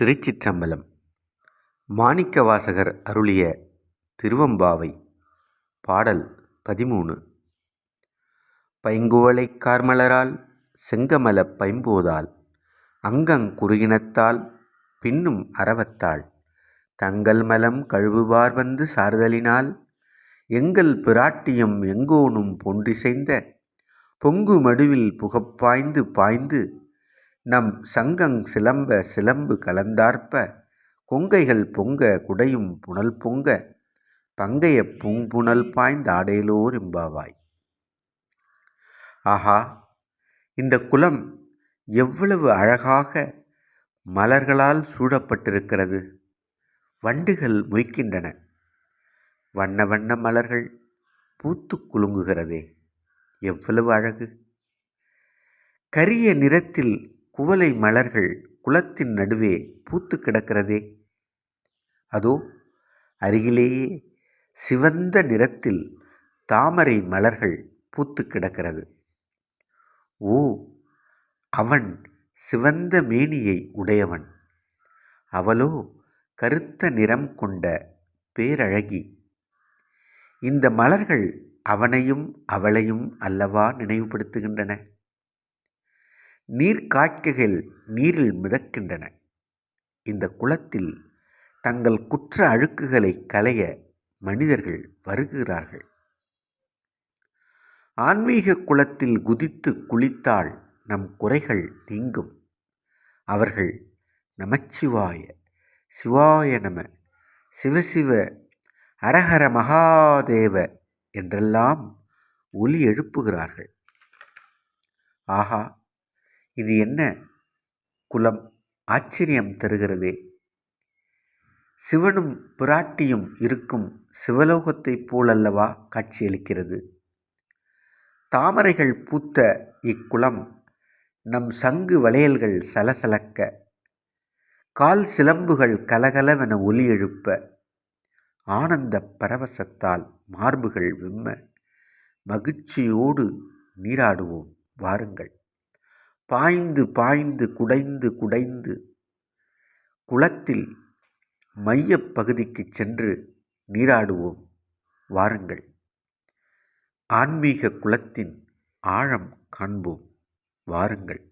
திருச்சிற்றம்பலம். மாணிக்கவாசகர் அருளிய திருவம்பாவை. பாடல் பதிமூணு. பைங்குவளைக் கார்மலரால் செங்கமலப் பைம்போதால் அங்கங் குறுகினத்தால் பின்னும் அறவத்தாள் தங்கள் மலம் கழுவுவார் வந்து சார்தலினால் எங்கள் பிராட்டியம் எங்கோனும் பொன்றிசைந்த பொங்கு மடுவில் புகப்பாய்ந்து பாய்ந்து நம் சங்கங் சிலம்ப சிலம்பு கலந்தார்ப்ப கொங்கைகள் பொங்க குடையும் புனல் பொங்க பங்கைய பூம்புனல் பாய்ந்தாடேலோர் இம்பாவாய். ஆஹா இந்த குலம் எவ்வளவு அழகாக மலர்களால் சூழப்பட்டிருக்கிறது. வண்டுகள் மொய்க்கின்றன. வண்ண வண்ண மலர்கள் பூத்து குலுங்குகிறதே. எவ்வளவு அழகு. கரிய நிறத்தில் குவலை மலர்கள் குளத்தின் நடுவே பூத்து கிடக்கிறதே. அதோ அருகிலேயே சிவந்த நிறத்தில் தாமரை மலர்கள் பூத்து கிடக்கிறது. ஓ அவன் சிவந்த மேனியை உடையவன். அவளோ கருத்த நிறம் கொண்ட பேரழகி. இந்த மலர்கள் அவனையும் அவளையும் அல்லவா நினைவுபடுத்துகின்றன? நீர்க்காட்கைகள் நீரில் மிதக்கின்றன. இந்த குளத்தில் தங்கள் குற்ற அழுக்குகளை களைய மனிதர்கள் வருகிறார்கள். ஆன்மீக குளத்தில் குதித்து குளித்தால் நம் குறைகள் நீங்கும். அவர்கள் நமச்சிவாய சிவாய நம சிவசிவ அரஹர மகாதேவ என்றெல்லாம் ஒலி எழுப்புகிறார்கள். ஆஹா! இது என்ன குலம் ஆச்சரியம் தருகிறதே? சிவனும் பிராட்டியும் இருக்கும் சிவலோகத்தைப் போலல்லவா காட்சியளிக்கிறது? தாமரைகள் பூத்த இக்குளம் நம் சங்கு வளையல்கள் சலசலக்க கால் சிலம்புகள் கலகலவென ஒலி எழுப்ப ஆனந்த பரவசத்தால் மார்புகள் விம்ம மகிழ்ச்சியோடு நீராடுவோம் வாருங்கள். பாய்ந்து பாய்ந்து குடைந்து குடைந்து குளத்தில் மையப்பகுதிக்கு சென்று நீராடுவோம். வாருங்கள். ஆன்மீக குளத்தின் ஆழம் காண்போம். வாருங்கள்.